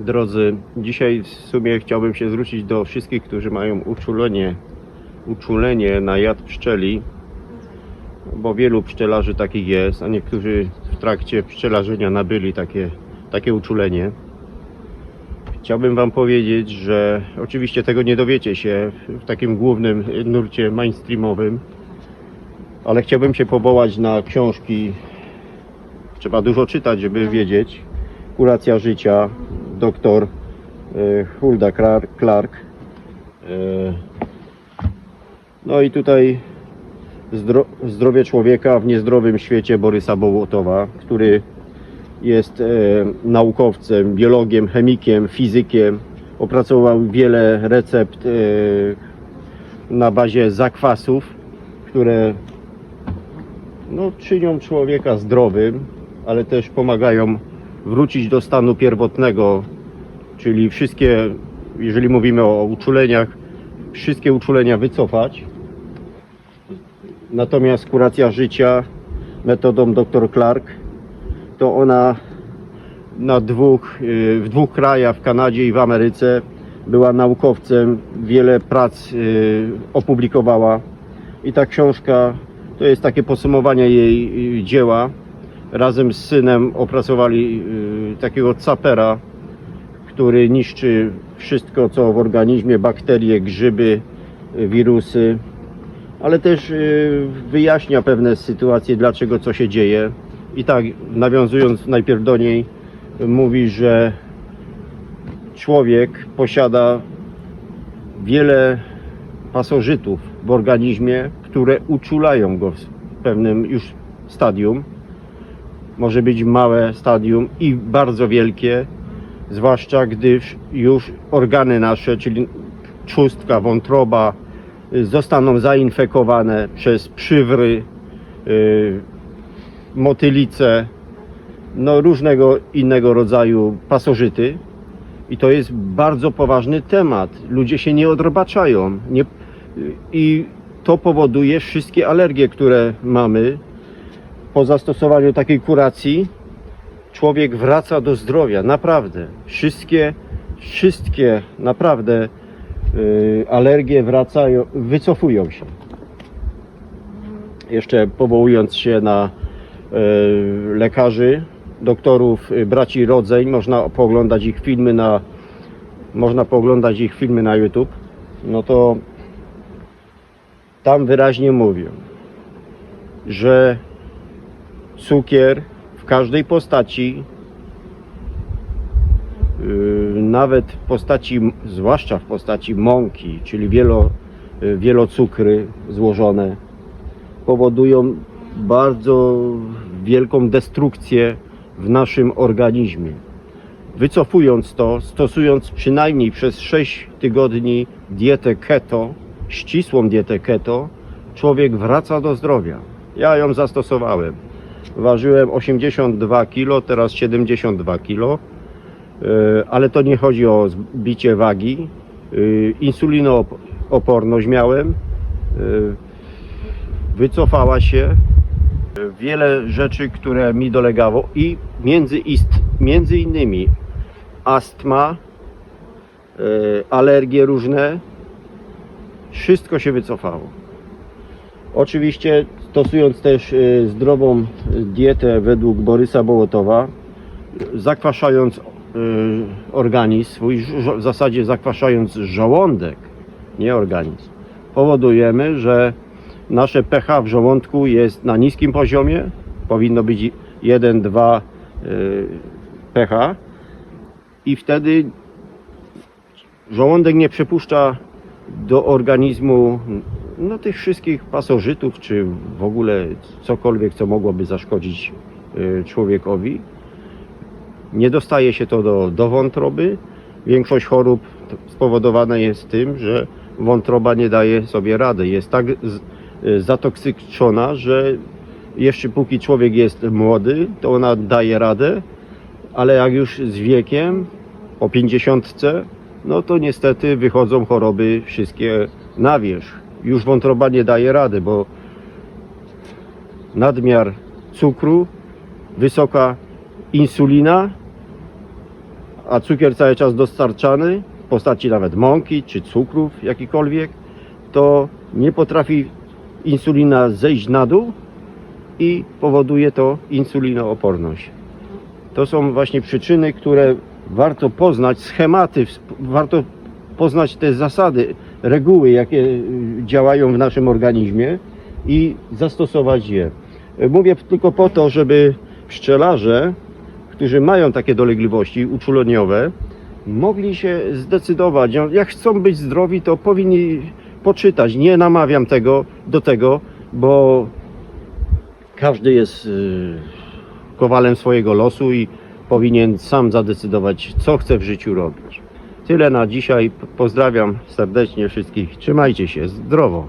Drodzy, dzisiaj w sumie chciałbym się zwrócić do wszystkich, którzy mają uczulenie, uczulenie na jad pszczeli, bo wielu pszczelarzy takich jest, a niektórzy w trakcie pszczelarzenia nabyli takie, takie uczulenie. Chciałbym Wam powiedzieć, że oczywiście tego nie dowiecie się w takim głównym nurcie mainstreamowym, ale chciałbym się powołać na książki. Trzeba dużo czytać, żeby wiedzieć. Kuracja życia, doktor e, Hulda Clark. E, No i tutaj zdro, zdrowie człowieka w niezdrowym świecie Borysa Bołotowa, który jest e, naukowcem, biologiem, chemikiem, fizykiem. Opracował wiele recept na bazie zakwasów, które no, czynią człowieka zdrowym, ale też pomagają wrócić do stanu pierwotnego, czyli wszystkie, jeżeli mówimy o uczuleniach, wszystkie uczulenia wycofać. Natomiast kuracja życia metodą dr Clark to ona na dwóch, y, w dwóch krajach, w Kanadzie i w Ameryce była naukowcem, wiele prac y, opublikowała i ta książka to jest takie podsumowanie jej y, dzieła. Razem z synem opracowali y, takiego capera, który niszczy wszystko co w organizmie, bakterie, grzyby, y, wirusy, ale też y, wyjaśnia pewne sytuacje, dlaczego co się dzieje. I tak, nawiązując najpierw do niej, mówi, że człowiek posiada wiele pasożytów w organizmie, które uczulają go w pewnym już stadium. Może być małe stadium i bardzo wielkie, zwłaszcza gdy już organy nasze, czyli trzustka, wątroba, y, zostaną zainfekowane przez przywry, y, motylice, no różnego innego rodzaju pasożyty. I to jest bardzo poważny temat. Ludzie się nie odrobaczają. Nie, I to powoduje wszystkie alergie, które mamy. Po zastosowaniu takiej kuracji człowiek wraca do zdrowia. Naprawdę. Wszystkie, wszystkie naprawdę y, alergie wracają, wycofują się. Jeszcze powołując się na y, lekarzy, doktorów, y, braci Rodzeń, można pooglądać ich filmy na można pooglądać ich filmy na YouTube, no to tam wyraźnie mówią, że cukier w każdej postaci, yy, nawet w postaci, zwłaszcza w postaci mąki, czyli wielo, yy, wielocukry złożone, powodują bardzo wielką destrukcję w naszym organizmie. Wycofując to, stosując przynajmniej przez 6 tygodni dietę keto, ścisłą dietę keto, człowiek wraca do zdrowia. Ja ją zastosowałem. Ważyłem 82 kg, teraz 72 kg, ale to nie chodzi o zbicie wagi. Yy, Insulinooporność miałem, yy, wycofała się, wiele rzeczy, które mi dolegało i między, ist, między innymi astma, e, alergie różne, wszystko się wycofało. Oczywiście stosując też e, zdrową dietę według Borysa Bołotowa, zakwaszając e, organizm swój, w zasadzie zakwaszając żołądek, nie organizm, powodujemy, że nasze pH w żołądku jest na niskim poziomie, powinno być 1-2 pH i wtedy żołądek nie przepuszcza do organizmu no, tych wszystkich pasożytów, czy w ogóle cokolwiek, co mogłoby zaszkodzić y, człowiekowi. Nie dostaje się to do, do wątroby. Większość chorób to spowodowane jest tym, że wątroba nie daje sobie rady. Jest tak y, zatoksyczona, że jeszcze póki człowiek jest młody, to ona daje radę, ale jak już z wiekiem, po 50, no to niestety wychodzą choroby wszystkie na wierzch. Już wątroba nie daje rady, bo nadmiar cukru, wysoka insulina, a cukier cały czas dostarczany w postaci nawet mąki czy cukrów jakikolwiek, to nie potrafi insulina zejść na dół i powoduje to insulinooporność. To są właśnie przyczyny, które warto poznać, schematy, warto poznać te zasady, reguły, jakie y, działają w naszym organizmie i zastosować je. Y, Mówię tylko po to, żeby pszczelarze, którzy mają takie dolegliwości uczuleniowe, mogli się zdecydować. Jak chcą być zdrowi, to powinni poczytać. Nie namawiam tego do tego, bo każdy jest y, kowalem swojego losu i powinien sam zadecydować, co chce w życiu robić. Tyle na dzisiaj. Pozdrawiam serdecznie wszystkich. Trzymajcie się zdrowo.